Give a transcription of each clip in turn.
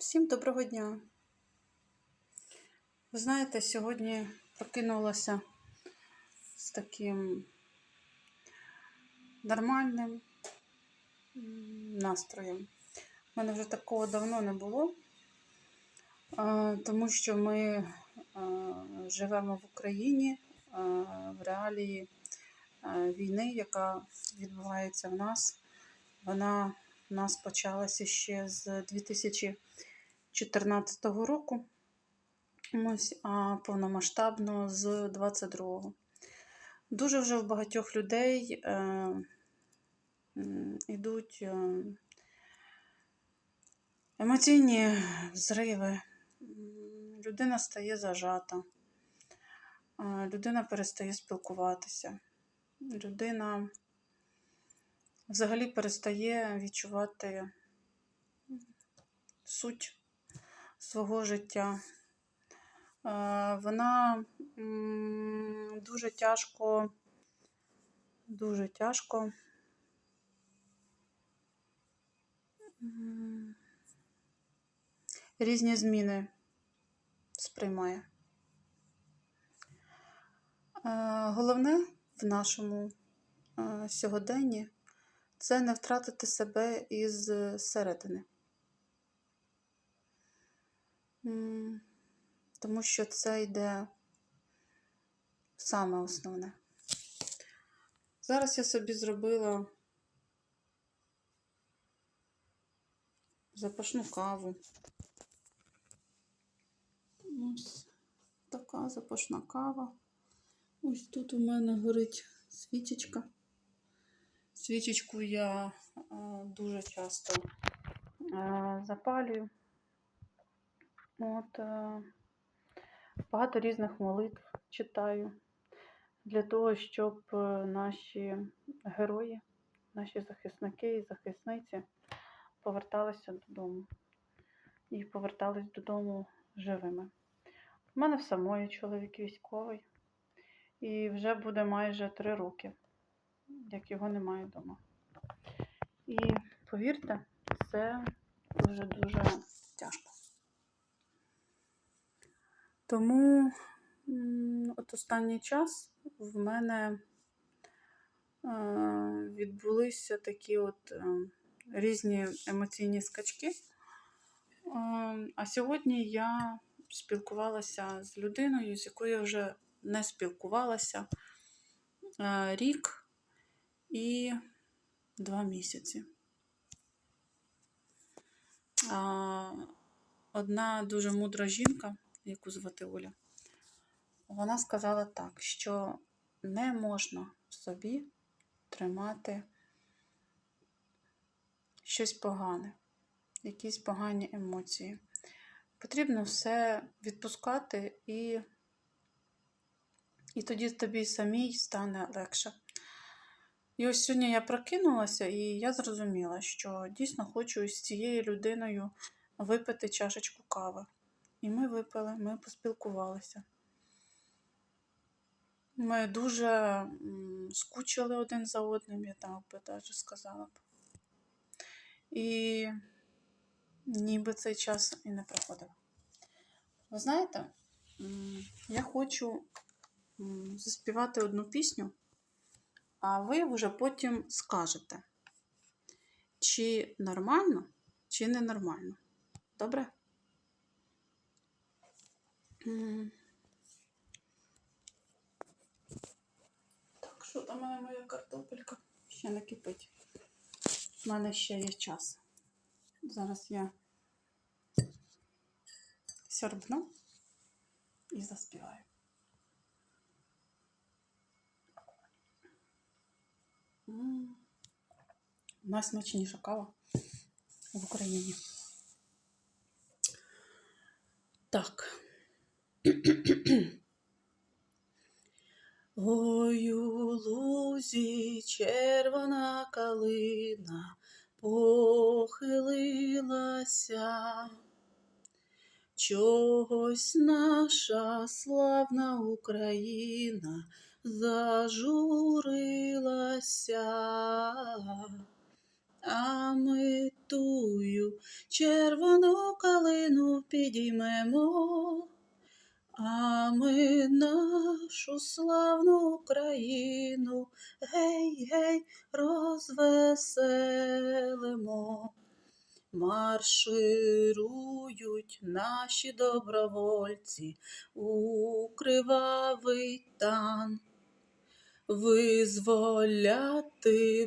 Всім доброго дня. Ви знаєте, сьогодні прокинулася з таким нормальним настроєм. У мене вже такого давно не було, тому що ми живемо в Україні в реалії війни, яка відбувається в нас. Вона у нас почалася ще з 2014 року. Ось, а повномасштабно з 22-го. Дуже вже в багатьох людей е, м, е, емоційні зриви. Людина стає зажата, е, людина перестає спілкуватися, людина взагалі перестає відчувати суть свого життя. Е, Вона дуже тяжко, дуже тяжко різні зміни сприймає. Е, Головне в нашому е, сьогоденні це не втратити себе із середини. Тому що це йде саме основне. Зараз я собі зробила запашну каву. Ось така запашна кава. Ось тут у мене горить свічечка. Свічечку я е, дуже часто е, запалюю. От, е, багато різних молитв читаю для того, щоб наші герої, наші захисники і захисниці поверталися додому. І повертались додому живими. У мене в самої чоловік військовий, і вже буде майже три роки, як його немає вдома. І повірте, це дуже-дуже тяжко. Тому от останній час в мене е, відбулися такі от е, різні емоційні скачки. Е, А сьогодні я спілкувалася з людиною, з якою я вже не спілкувалася рік і два місяці. Одна дуже мудра жінка, яку звати Оля, вона сказала так, що не можна собі тримати щось погане, якісь погані емоції. Потрібно все відпускати, і, і тоді тобі самій стане легше. І ось сьогодні я прокинулася, і я зрозуміла, що дійсно хочу з цією людиною випити чашечку кави. І ми випили, ми поспілкувалися. Ми дуже скучили один за одним, я так би навіть сказала б. І ніби цей час і не проходив. Ви знаєте, я хочу заспівати одну пісню, а ви вже потім скажете, чи нормально, чи ненормально. Добре? Так, що там у мене моя картопелька? Ще не кипить. У мене ще є час. Зараз я сьорбну і заспіваю. Найсмачніша кава в Україні. Так. Ой, у лузі червона калина похилилася. Чогось наша славна Україна зажурилася. А ми тую червону калину підіймемо, а ми нашу славну Україну гей, гей, розвеселимо. Марширують наші добровольці у кривавий тан. Визволяти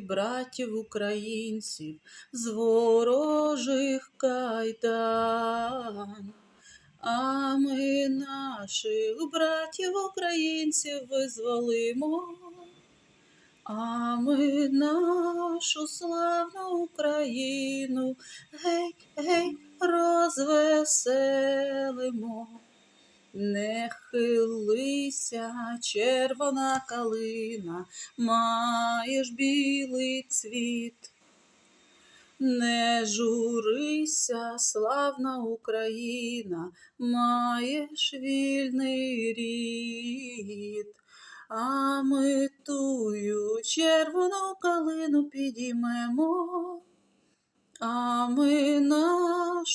братів українців з ворожих кайдан. А ми наших братів українців визволимо. А ми нашу славну Україну гей, гей, розвеселимо. Не хилися, червона калина, маєш білий цвіт. Не журися, славна Україна, маєш вільний рід. А ми тую червону калину підіймемо,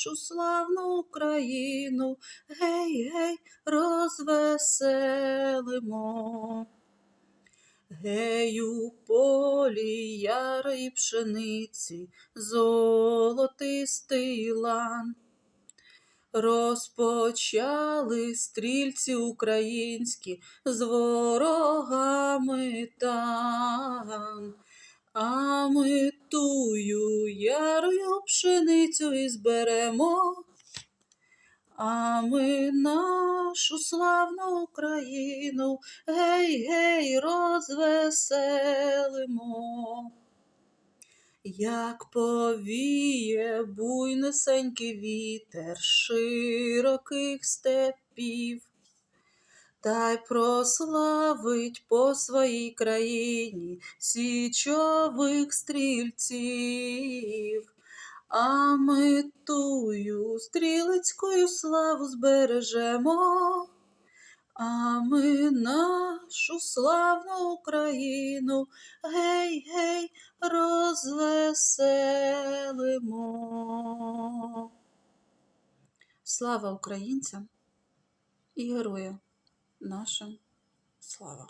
нашу славну Україну гей, гей, розвеселимо. Гей у полі ярої пшениці, золотистий лан. Розпочали стрільці українські з ворогами там. А ми тую ярою пшеницю і зберемо, а ми нашу славну Україну гей, гей, розвеселимо. Як повіє буйнесенький вітер широких степів, та й прославить по своїй країні січових стрільців, а ми тую стрілецькою славу збережемо. А ми нашу славну Україну гей, гей, розвеселимо. Слава українцям і героям нашим слава!